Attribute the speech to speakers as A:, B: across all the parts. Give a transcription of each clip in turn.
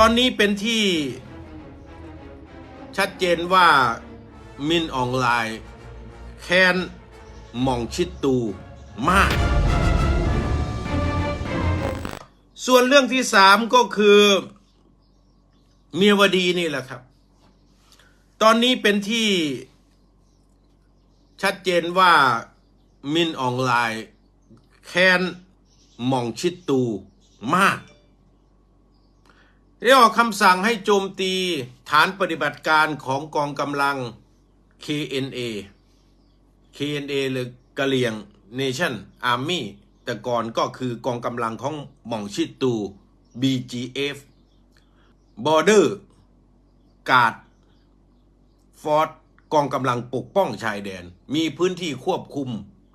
A: ตอนนี้เป็นที่ชัดเจนว่ามินออนไลน์ แค้นมองชิดตูมาก ส่วนเรื่องที่สามก็คือเมียวดีนี่แหละครับ ตอนนี้เป็นที่ชัดเจนว่ามินออนไลน์ แค้นมองชิดตูมาก ได้ออกคำสั่งให้โจมตีฐานปฏิบัติการของกองกำลัง KNA KNA หรือกะเหลี่ยง Nation Army แต่ก่อนก็คือกองกำลังของหม่องชิดตู BGF Border Guard ฟอร์ดกองกำลังปกป้องชายแดน มีพื้นที่ควบคุม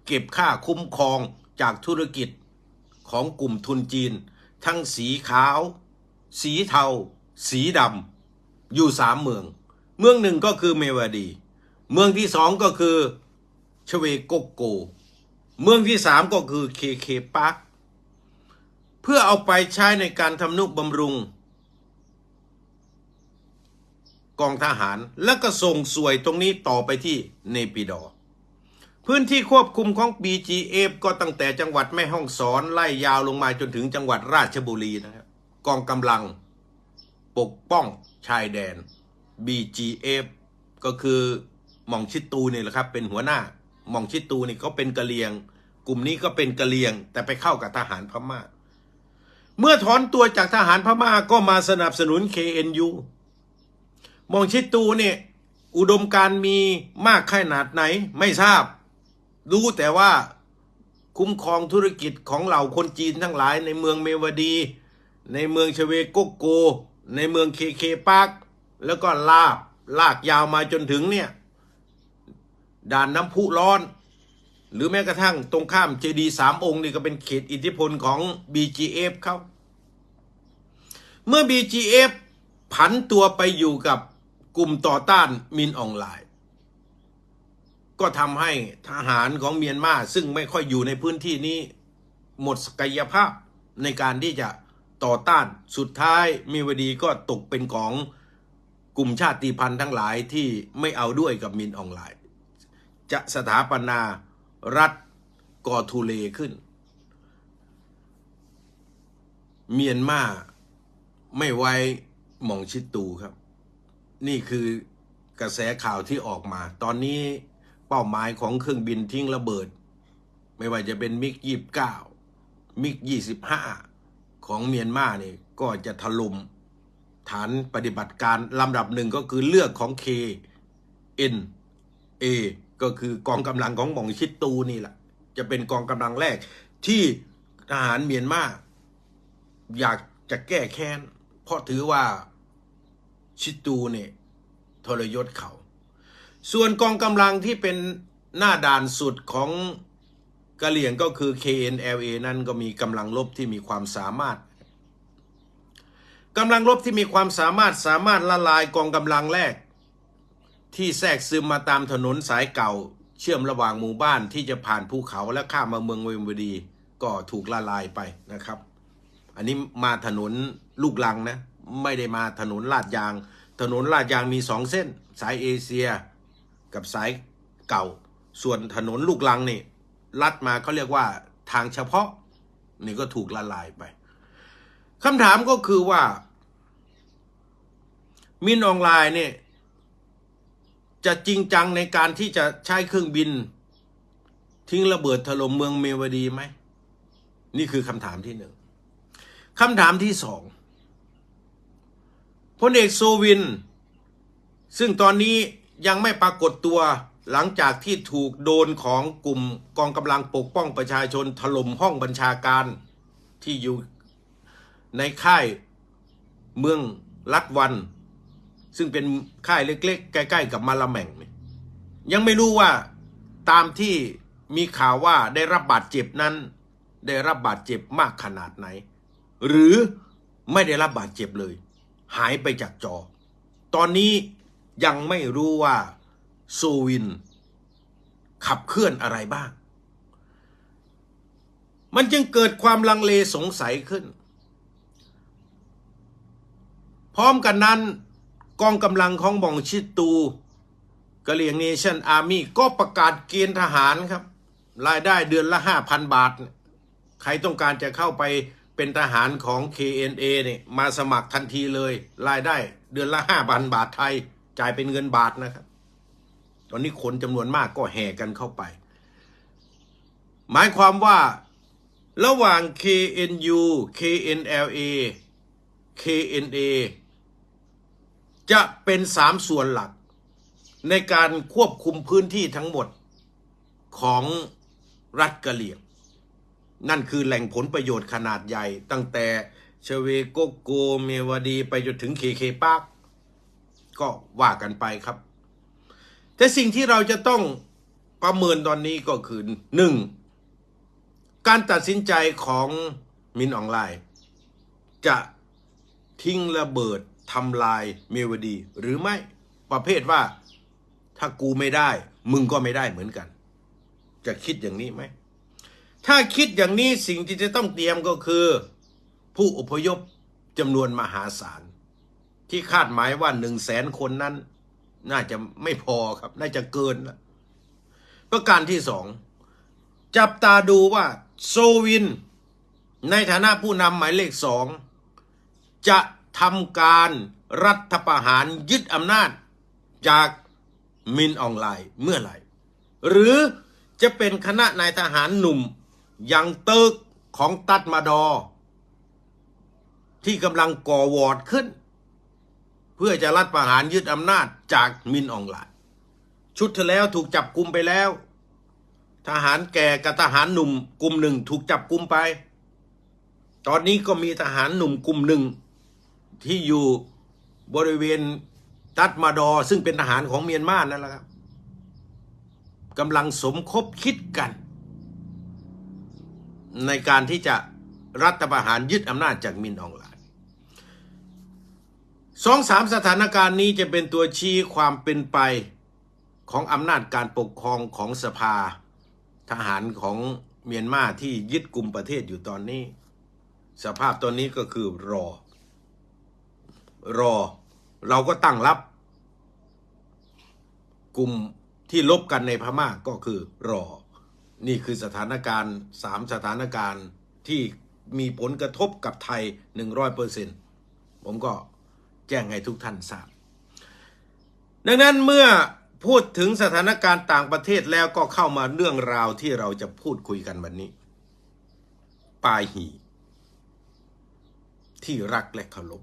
A: เก็บค่าคุ้มครองจากธุรกิจของกลุ่มทุนจีน ทั้งสีขาว สีเทา สีดำอยู่สามเมือง เมืองหนึ่งก็คือเมวาดี เมืองที่สองก็คือชเวโกโก เมืองที่สามก็คือเคเคปาร์คเพื่อเอาไปใช้ในการทำนุบำรุง กองทหารแล้วก็ส่งสวยตรงนี้ต่อไปที่เนปิดอ พื้นที่ควบคุมของ BGF ก็ตั้งแต่จังหวัดแม่ฮ่องสอนไล่ยาวลงมาจนถึงจังหวัดราชบุรีนะครับ กองกำลังปกป้องชายแดน BGF ก็คือมองชิดตูนี่แหละครับ เป็นหัวหน้ามองชิดตูนี่เขาเป็นกะเหรียง กลุ่มนี้ก็เป็นกะเหรียง แต่ไปเข้ากับทหารพม่า เมื่อถอนตัวจากทหารพม่าก็มาสนับสนุน KNU มองชิดตูเนี่ยอุดมการมีมากขนาดไหนไม่ทราบ รู้แต่ว่าคุ้มครองธุรกิจของเหล่าคนจีนทั้งหลายในเมืองเมวดี ในเมืองชเวโกโก ในเมืองเคเคปาร์คแล้วก็ลาบลากยาวมาจนถึงเนี่ย ด่านน้ำพุร้อน หรือแม้กระทั่งตรงข้ามเจดีสามองค์นี่ก็เป็นเขตอิทธิพลของ BGF เขาเมื่อ BGF ผันตัวไปอยู่กับกลุ่มต่อต้านมินออนไลน์ ก็ทำให้ทหารของเมียนมาซึ่งไม่ค่อยอยู่ในพื้นที่นี้ หมดศักยภาพในการที่จะ ต่อต้านสุดท้ายมีวดีก็ตกเป็นของกลุ่มชาติพันธุ์ทั้งหลายที่ไม่เอาด้วยกับมินออนไลน์ จะสถาปนารัฐกอทูเลขึ้น เมียนมาไม่ไว้หม่องชิดตูครับ นี่คือกระแสข่าวที่ออกมา ตอนนี้เป้าหมายของเครื่องบินทิ้งระเบิด ไม่ว่าจะเป็นมิกยี่บเก้ามิกยี่สิบห้า ของเมียนมาเนี่ยก็จะถล่มฐานปฏิบัติการลำดับหนึ่งก็คือเลือกของ K N A ก็คือกองกำลังของหม่องชิดตูนี่แหละจะเป็นกองกำลังแรกที่ทหารเมียนมาอยากจะแก้แค้น เพราะถือว่าชิดตูเนี่ยทรยศเขา ส่วนกองกำลังที่เป็นหน้าด่านสุดของ กะเหลี่ยงก็คือ KNLA นั่นก็มีกำลังรบที่มีความสามารถกำลังรบที่มีความสามารถสามารถละลายกองกำลังแรก ที่แทรกซึมมาตามถนนสายเก่า เชื่อมระหว่างหมู่บ้านที่จะผ่านภูเขาและข้ามมาเมืองเวมบดี ก็ถูกละลายไปนะครับ อันนี้มาถนนลูกลังนะ ไม่ได้มาถนนลาดยาง ถนนลาดยางมีสองเส้น สายเอเชีย กับสายเก่า ส่วนถนนลูกลังนี่ ลัดมาเขาเรียกว่าทางเฉพาะ นี่ก็ถูกละลายไปคำถามก็คือว่า มินออนไลน์เนี่ย จะจริงจังในการที่จะใช้เครื่องบิน ทิ้งระเบิดถล่มเมืองเมวดีไหม นี่คือคำถามที่หนึ่งคำถามที่สองพลเอกโซวิน ซึ่งตอนนี้ยังไม่ปรากฏตัว หลังจากที่ถูกโดนของกลุ่มกองกำลังปกป้องประชาชนถล่มห้องบัญชาการที่อยู่ในค่ายเมืองลัดวัน ซึ่งเป็นค่ายเล็กๆ ใกล้ๆ กับมาลาแม่ง ยังไม่รู้ว่าตามที่มีข่าวว่าได้รับบาดเจ็บนั้น ได้รับบาดเจ็บมากขนาดไหน หรือไม่ได้รับบาดเจ็บเลย หายไปจากจอ ตอนนี้ยังไม่รู้ว่า โซวิน ขับเคลื่อนอะไรบ้าง มันจึงเกิดความลังเลสงสัยขึ้น พร้อมกันนั้นกองกำลังของบองชิตูกะเหลี่ยงเนชั่นอาร์มี่ก็ประกาศเกณฑ์ทหารครับ รายได้เดือนละห้าพันบาท ใครต้องการจะเข้าไปเป็นทหารของ KNA เนี่ยมาสมัครทันทีเลย รายได้เดือนละห้าพันบาทไทย จ่ายเป็นเงินบาทนะครับ ตอนนี้คนจำนวนมากก็แห่กันเข้าไป หมายความว่าระหว่าง KNU KNLA KNA จะเป็นสามส่วนหลัก ในการควบคุมพื้นที่ทั้งหมดของรัฐกะเหรี่ยง นั่นคือแหล่งผลประโยชน์ขนาดใหญ่ตั้งแต่ชเวโกโกเมวดีไปจนถึงเคเคปากก็ว่ากันไปครับ แต่สิ่งที่เราจะต้องประเมินตอนนี้ก็คือหนึ่งการตัดสินใจของมินออนไลน์ จะทิ้งระเบิดทำลายเมวดี หรือไม่ประเภทว่าถ้ากูไม่ได้ มึงก็ไม่ได้เหมือนกัน จะคิดอย่างนี้ไหม ถ้าคิดอย่างนี้สิ่งที่จะต้องเตรียมก็คือ ผู้อพยพจำนวนมหาศาล ที่คาดหมายว่าหนึ่งแสนคนนั้น น่าจะไม่พอครับ น่าจะเกินละประการที่สองจับตาดูว่าโซวิน ในฐานะผู้นำหมายเลขสองจะทำการรัฐประหารยึดอำนาจจากมินออนไลน์เมื่อไหร่ หรือจะเป็นคณะนายทหารหนุ่มย่างเติกของตัดมาดอ ที่กำลังก่อวอร์ดขึ้น พื่อจะรัฐประหารยึดอำนาจจากมินออนไลน์ชุดที่แล้วถูกจับกุมไปแล้ว ทหารแก่กับทหารหนุ่มกลุ่มหนึ่งถูกจับกุมไป ตอนนี้ก็มีทหารหนุ่มกลุ่มหนึ่งที่อยู่บริเวณตัดมาดอซึ่งเป็นทหารของเมียนมานั่นแหละครับกำลังสมคบคิดกัน ในการที่จะรัฐประหารยึดอำนาจจากมินออนไลน์ สองสามสถานการณ์นี้จะเป็นตัวชี้ความเป็นไปของอำนาจการปกครองของสภาทหารของเมียนมาที่ยึดกลุ่มประเทศอยู่ตอนนี้ สภาพตอนนี้ก็คือรอ รอ เราก็ตั้งรับ กลุ่มที่ลบกันในพม่าก็คือรอ นี่คือสถานการณ์สามสถานการณ์ที่มีผลกระทบกับไทยหนึ่งร้อยเปอร์เซ็นผมก็ แจ้งให้ทุกท่านทราบ ดังนั้นเมื่อพูดถึงสถานการณ์ต่างประเทศแล้วก็เข้ามาเรื่องราวที่เราจะพูดคุยกันวันนี้ ปายหี ที่รักและเคารพ